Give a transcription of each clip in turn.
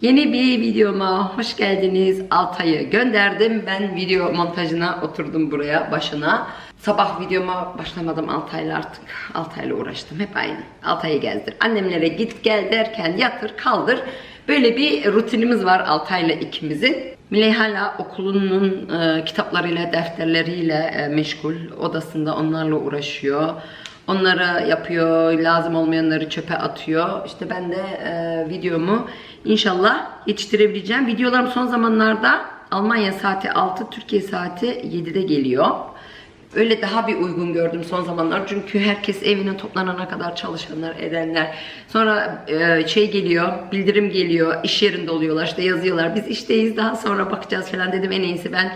Yeni bir videoma hoş geldiniz. Altay'ı gönderdim. Ben video montajına oturdum buraya başına. Sabah videoma başlamadım Altay'la artık. Altay'la uğraştım. Hep aynı. Altay'ı gezdir. Annemlere git gel derken yatır kaldır. Böyle bir rutinimiz var Altay'la ikimizin. Miley hala okulunun e, kitaplarıyla, defterleriyle e, meşgul. Odasında onlarla uğraşıyor. Onları yapıyor, lazım olmayanları çöpe atıyor. İşte ben de e, videomu inşallah yetiştirebileceğim. Videolarım son zamanlarda Almanya saati 6, Türkiye saati 7'de geliyor. Öyle daha bir uygun gördüm son zamanlar. Çünkü herkes evine toplanana kadar çalışanlar, edenler. Sonra e, şey geliyor, bildirim geliyor, iş yerinde oluyorlar, işte yazıyorlar. Biz işteyiz, daha sonra bakacağız falan dedim. En iyisi ben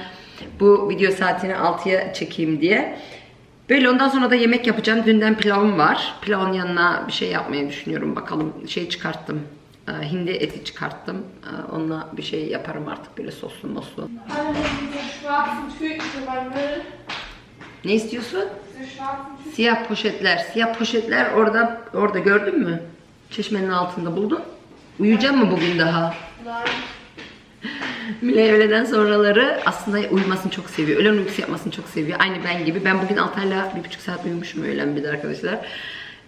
bu video saatini 6'ya çekeyim diye. Böyle ondan sonra da yemek yapacağım. Dünden pilavım var. Pilavın yanına bir şey yapmayı düşünüyorum. Bakalım şey çıkarttım. Ee, Hindi eti çıkarttım. Ee, Onunla bir şey yaparım artık böyle soslu moslu. Ne istiyorsun? Siyah poşetler. Siyah poşetler orada orada gördün mü? Çeşmenin altında buldun. Uyuyacak mı bugün daha? Öğleden sonraları aslında uyumasını çok seviyor. Öğlen uykusu yapmasını çok seviyor. Aynı ben gibi. Ben bugün Altay'la bir buçuk saat uyumuşum öğlen bir de arkadaşlar.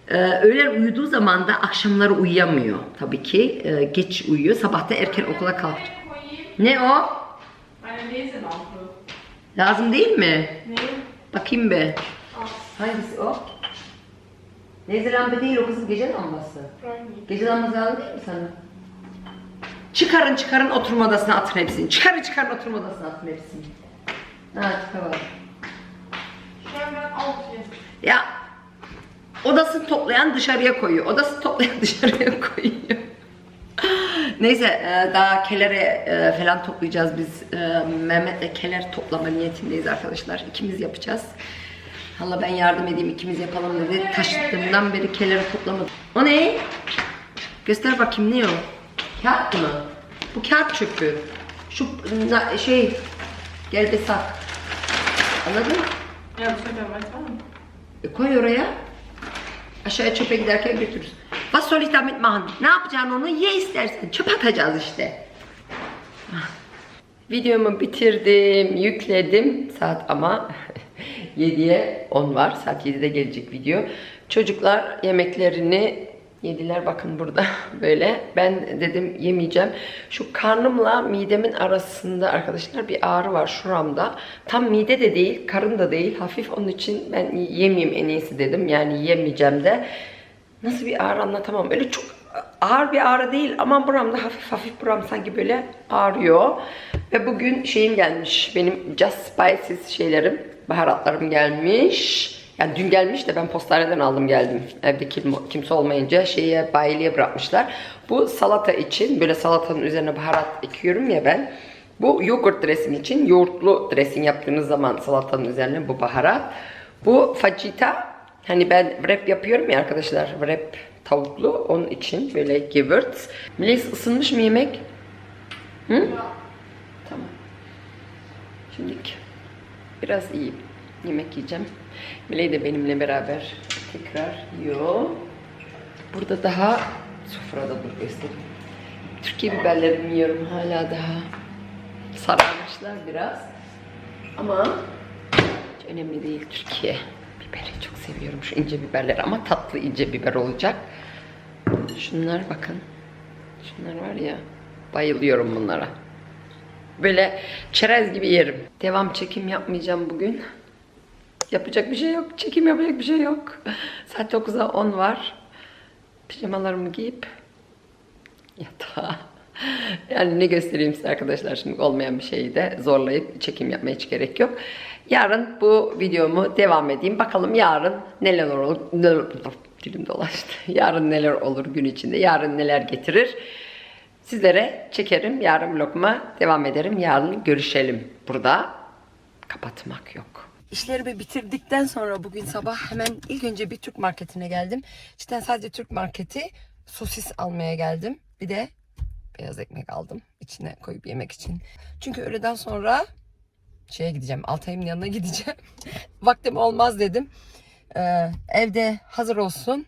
Ee, öğlen uyuduğu zaman da akşamları uyuyamıyor tabii ki. Ee, geç uyuyor. Sabah da erken okula kalk. Ne o? Lazım değil mi? Nee. Bakayım be. Hangisi o? Neyse lambe değil o kızım gece lambası. Gece lambası lazım değil mi sana? Çıkarın çıkarın oturma odasına atın hepsini. Çıkarın çıkarın oturma odasına atın hepsini. Ha çıkar. Schreiben wir auf hier. Ya odasını toplayan dışarıya koyuyor. Odasını toplayan dışarıya koyuyor. Neyse e, daha kelere e, falan toplayacağız biz. E, Mehmet'le keler toplama niyetindeyiz arkadaşlar. İkimiz yapacağız. Hala ben yardım edeyim ikimiz yapalım dedi. Taşıttığımdan beri keleri toplamadım. O ne? Göster bakayım ne o? Kağıt mı? Bu kağıt çöpü. Şu na- şey gel de sak. Anladın mı? Ja weiter an. E, koy oraya. Aşağıya çöpe giderken götürürüz. İch damit machen? Ne yapacaksın onu? Ye istersen. Çöp atacağız işte. Ah. Videomu bitirdim, yükledim. Saat ama 7'ye 10 var. Saat 7'de gelecek video. Çocuklar yemeklerini yediler. Bakın burada böyle. Ben dedim yemeyeceğim. Şu karnımla midemin arasında arkadaşlar bir ağrı var şuramda. Tam mide de değil, karın da değil. Hafif onun için ben yemeyeyim en iyisi dedim. Yani yemeyeceğim de. Nasıl bir ağrı anlatamam. Öyle çok ağır bir ağrı değil ama buramda hafif hafif buram sanki böyle ağrıyor. Ve bugün şeyim gelmiş. Benim Just Spices şeylerim, baharatlarım gelmiş. Yani dün gelmiş de ben postaneden aldım geldim. Evde kim, kimse olmayınca şeye bayiliğe bırakmışlar. Bu salata için böyle salatanın üzerine baharat ekiyorum ya ben. Bu yoğurt dressing için yoğurtlu dressing yaptığınız zaman salatanın üzerine bu baharat. Bu fajita Hani ben wrap yapıyorum ya arkadaşlar. Wrap tavuklu. Onun için böyle gewürz. Melis ısınmış mı yemek? Hı? Tamam. Şimdi biraz iyi yemek yiyeceğim. Miley de benimle beraber tekrar yiyor. Burada daha sofrada dur göstereyim. Türkiye biberlerimi yiyorum hala daha. Sararmışlar biraz. Ama hiç önemli değil Türkiye. Biberi çok seviyorum şu ince biberleri ama tatlı ince biber olacak. Şunlar bakın. Şunlar var ya bayılıyorum bunlara. Böyle çerez gibi yerim. Devam çekim yapmayacağım bugün. Yapacak bir şey yok. Çekim yapacak bir şey yok. Saat 9'a 10 var. Pijamalarımı giyip yatağa. Yani ne göstereyim size arkadaşlar şimdi olmayan bir şeyi de zorlayıp çekim yapmaya hiç gerek yok. Yarın bu videomu devam edeyim. Bakalım yarın neler olur. Dilim dolaştı. Yarın neler olur gün içinde. Yarın neler getirir. Sizlere çekerim. Yarın vloguma devam ederim. Yarın görüşelim. Burada kapatmak yok. İşlerimi bitirdikten sonra bugün sabah hemen ilk önce bir Türk marketine geldim. Cidden sadece Türk marketi sosis almaya geldim. Bir de beyaz ekmek aldım içine koyup yemek için. Çünkü öğleden sonra şeye gideceğim. Altay'ın yanına gideceğim. Vaktim olmaz dedim. Ee, evde hazır olsun.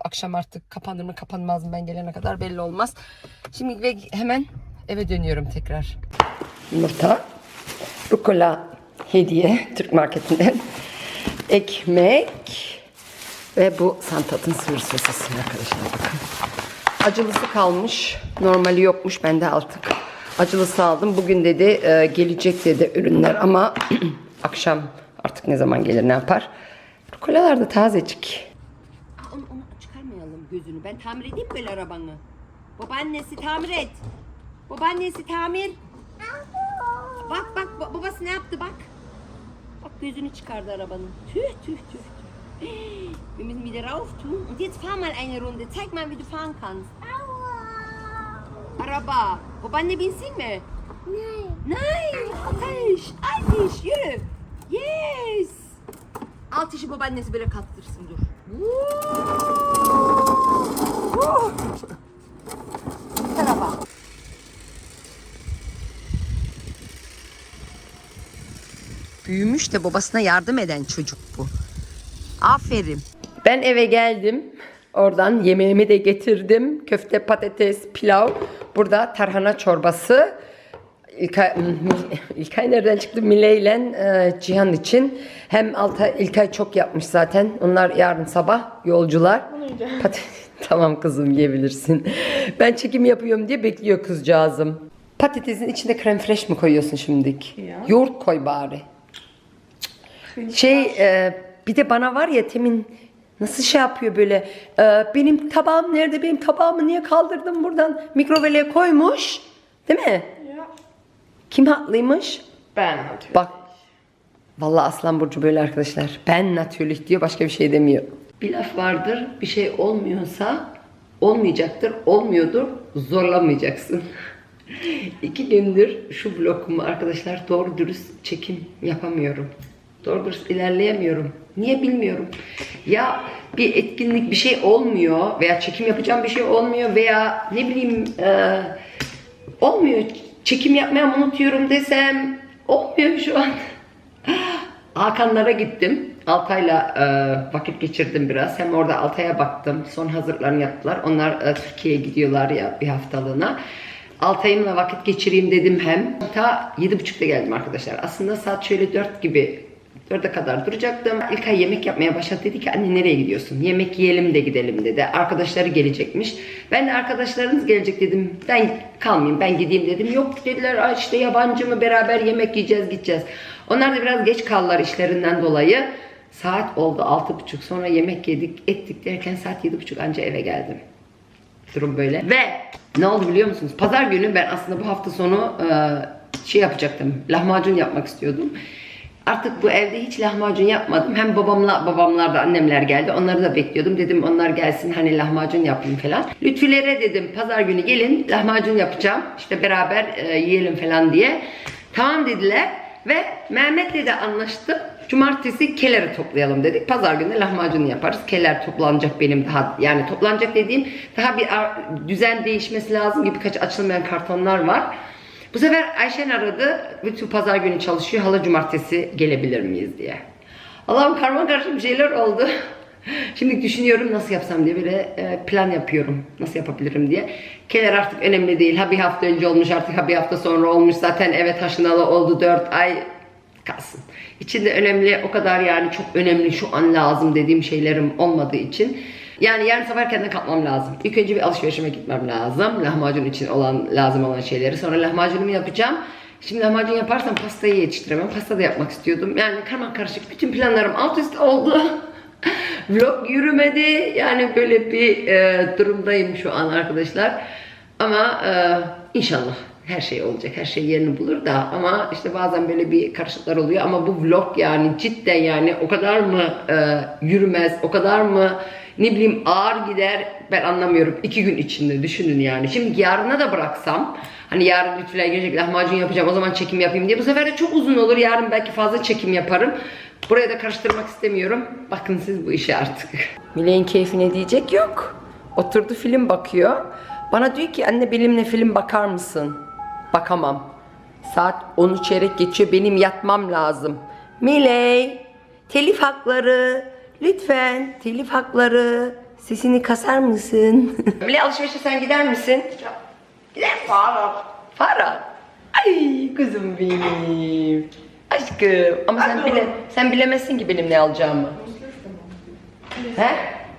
Akşam artık kapanır mı kapanmaz mı ben gelene kadar belli olmaz. Şimdi ve hemen eve dönüyorum tekrar. Yumurta, rukola hediye Türk marketinden. Ekmek ve bu santatın sığır sosisi arkadaşlar bakın. Acılısı kalmış. Normali yokmuş. Ben de artık acılısı aldım. Bugün dedi e, gelecek dedi ürünler ama akşam artık ne zaman gelir ne yapar. Rukolalar da tazecik. Onu, onu çıkarmayalım gözünü. Ben tamir edeyim böyle arabanı. Babaannesi tamir et. Babaannesi tamir. Bak bak ba- babası ne yaptı bak. Bak gözünü çıkardı arabanın. Tüh tüh tüh. Wir müssen wieder rauf tun. Und jetzt fahr mal eine Runde. Zeig mal, wie du fahren kannst. Araba. Babaanne binsin mi? Nein. Nein. Ateş. Ateş. Yürü. Yes. Ateşi babaannesi böyle kaptırsın dur. Woo. Araba. Büyümüş de babasına yardım eden çocuk bu. Aferin. Ben eve geldim. Oradan yemeğimi de getirdim. Köfte, patates, pilav. Burada tarhana çorbası. İlkay, İlkay nereden çıktı? Mile ile e, Cihan için. Hem Alta İlkay çok yapmış zaten. Onlar yarın sabah yolcular. Pat- tamam kızım yiyebilirsin. Ben çekim yapıyorum diye bekliyor kızcağızım. Patatesin içinde krem fresh mi koyuyorsun şimdilik? Ya. Yoğurt koy bari. Şey e, bir de bana var ya Temin nasıl şey yapıyor böyle e, benim tabağım nerede benim tabağımı niye kaldırdın buradan mikrovele koymuş değil mi? Ja. Kim haklıymış? Ben natürlich. Bak Vallahi Aslan Burcu böyle arkadaşlar. Ben natürlich diyor başka bir şey demiyor. Bir laf vardır bir şey olmuyorsa olmayacaktır olmuyordur zorlamayacaksın. İki gündür şu blokumu arkadaşlar doğru dürüst çekim yapamıyorum. Doğru dürüst ilerleyemiyorum. Niye bilmiyorum. Ya bir etkinlik bir şey olmuyor veya çekim yapacağım bir şey olmuyor veya ne bileyim e, olmuyor. Çekim yapmayı unutuyorum desem olmuyor şu an. Hakanlara gittim. Altay'la e, vakit geçirdim biraz. Hem orada Altay'a baktım. Son hazırlarını yaptılar. Onlar e, Türkiye'ye gidiyorlar ya bir haftalığına. Altay'ımla vakit geçireyim dedim hem. Ta 7.30'da geldim arkadaşlar. Aslında saat şöyle 4 gibi 4'e kadar duracaktım. İlkay yemek yapmaya başladı. Dedi ki anne nereye gidiyorsun? Yemek yiyelim de gidelim dedi. Arkadaşları gelecekmiş. Ben de arkadaşlarınız gelecek dedim. Ben kalmayayım ben gideyim dedim. Yok dediler "Aa, işte yabancı mı beraber yemek yiyeceğiz gideceğiz. Onlar da biraz geç kaldılar işlerinden dolayı. Saat oldu 6.30 sonra yemek yedik ettik derken saat 7.30 anca eve geldim. Durum böyle. Ve ne oldu biliyor musunuz? Pazar günü ben aslında bu hafta sonu şey yapacaktım. Lahmacun yapmak istiyordum. Artık bu evde hiç lahmacun yapmadım. Hem babamla babamlar da annemler geldi. Onları da bekliyordum. Dedim onlar gelsin hani lahmacun yapayım falan. Lütfülere dedim pazar günü gelin lahmacun yapacağım. İşte beraber e, yiyelim falan diye. Tamam dediler ve Mehmet'le de anlaştım. Cumartesi keleri toplayalım dedik. Pazar günü lahmacun yaparız. Keler toplanacak benim daha yani toplanacak dediğim daha bir düzen değişmesi lazım gibi birkaç açılmayan kartonlar var. Bu sefer Ayşen aradı. Bütün pazar günü çalışıyor. Hala cumartesi gelebilir miyiz diye. Allah'ım karma karışık bir şeyler oldu. Şimdi düşünüyorum nasıl yapsam diye böyle e, plan yapıyorum. Nasıl yapabilirim diye. Keler artık önemli değil. Ha bir hafta önce olmuş artık ha bir hafta sonra olmuş. Zaten eve taşınalı oldu 4 ay kalsın. İçinde önemli o kadar yani çok önemli şu an lazım dediğim şeylerim olmadığı için yani yarın sabah erkenden kalkmam lazım. İlk önce bir alışverişime gitmem lazım. Lahmacun için olan lazım olan şeyleri. Sonra lahmacunumu yapacağım. Şimdi lahmacun yaparsam pastayı yetiştiremem. Pasta da yapmak istiyordum. Yani karman karışık. Bütün planlarım alt üst oldu. Vlog yürümedi. Yani böyle bir e, durumdayım şu an arkadaşlar. Ama e, inşallah her şey olacak. Her şey yerini bulur da ama işte bazen böyle bir karışıklar oluyor ama bu vlog yani cidden yani o kadar mı e, yürümez, o kadar mı ne bileyim ağır gider ben anlamıyorum. iki gün içinde düşünün yani. Şimdi yarına da bıraksam hani yarın lütfen gelecek lahmacun yapacağım o zaman çekim yapayım diye bu sefer de çok uzun olur. Yarın belki fazla çekim yaparım. Buraya da karıştırmak istemiyorum. Bakın siz bu işe artık. Mile'nin keyfine diyecek yok. Oturdu film bakıyor. Bana diyor ki anne benimle film bakar mısın? Bakamam. Saat 10'u çeyrek geçiyor. Benim yatmam lazım. Miley, telif hakları. Lütfen telif hakları. Sesini kasar mısın? Mile alışverişe sen gider misin? Gider? Fahrer. Farah. Ay kızım benim. Aşkım. Ama sen bile sen bilemezsin ki benim ne alacağımı. He?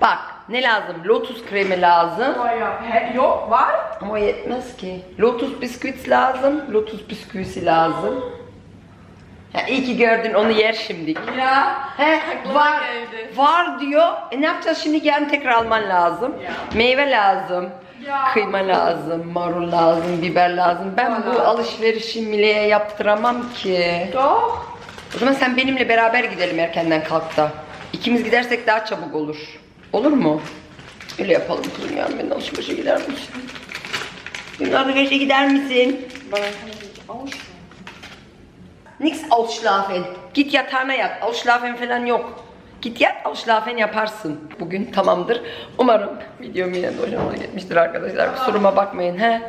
Bak ne lazım? Lotus kremi lazım. Ja. Hä? Yok var. Ama yetmez ki. Lotus bisküvisi lazım. Lotus bisküvisi lazım. Ya iyi ki gördün onu yer şimdi. Ya. He, Aklıma var, geldi. var diyor. E ne yapacağız şimdi yarın tekrar alman lazım. Ya. Meyve lazım. Ya. Kıyma lazım, marul lazım, biber lazım. Ben bu Vallahi. alışverişi Mile'ye yaptıramam ki. Doch. O zaman sen benimle beraber gidelim erkenden kalk da. İkimiz gidersek daha çabuk olur. Olur mu? Öyle yapalım kızım ya. Ben alışverişe gider misin? Benimle alışverişe gider misin? Aber dann kann ich nicht ausschlafen. Git yatağına yat. Ausschlafen falan yok. Git yat, ausschlafen yaparsın. Bugün tamamdır. Umarım videom yine hoşunuza gitmiştir arkadaşlar. Kusuruma bakmayın he.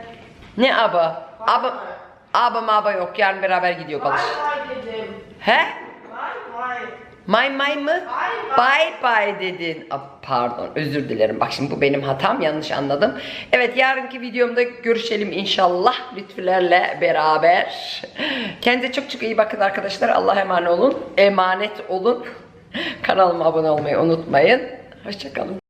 Ne aba? Aba, aba maba yok. Yarın beraber gidiyor alış. Bye bye dedim. He? May may mı? Bye Bye dedin. Aa, pardon özür dilerim. Bak şimdi bu benim hatam yanlış anladım. Evet yarınki videomda görüşelim inşallah lütfülerle beraber. Kendinize çok çok iyi bakın arkadaşlar. Allah'a emanet olun. Emanet olun. Kanalıma abone olmayı unutmayın. Hoşçakalın.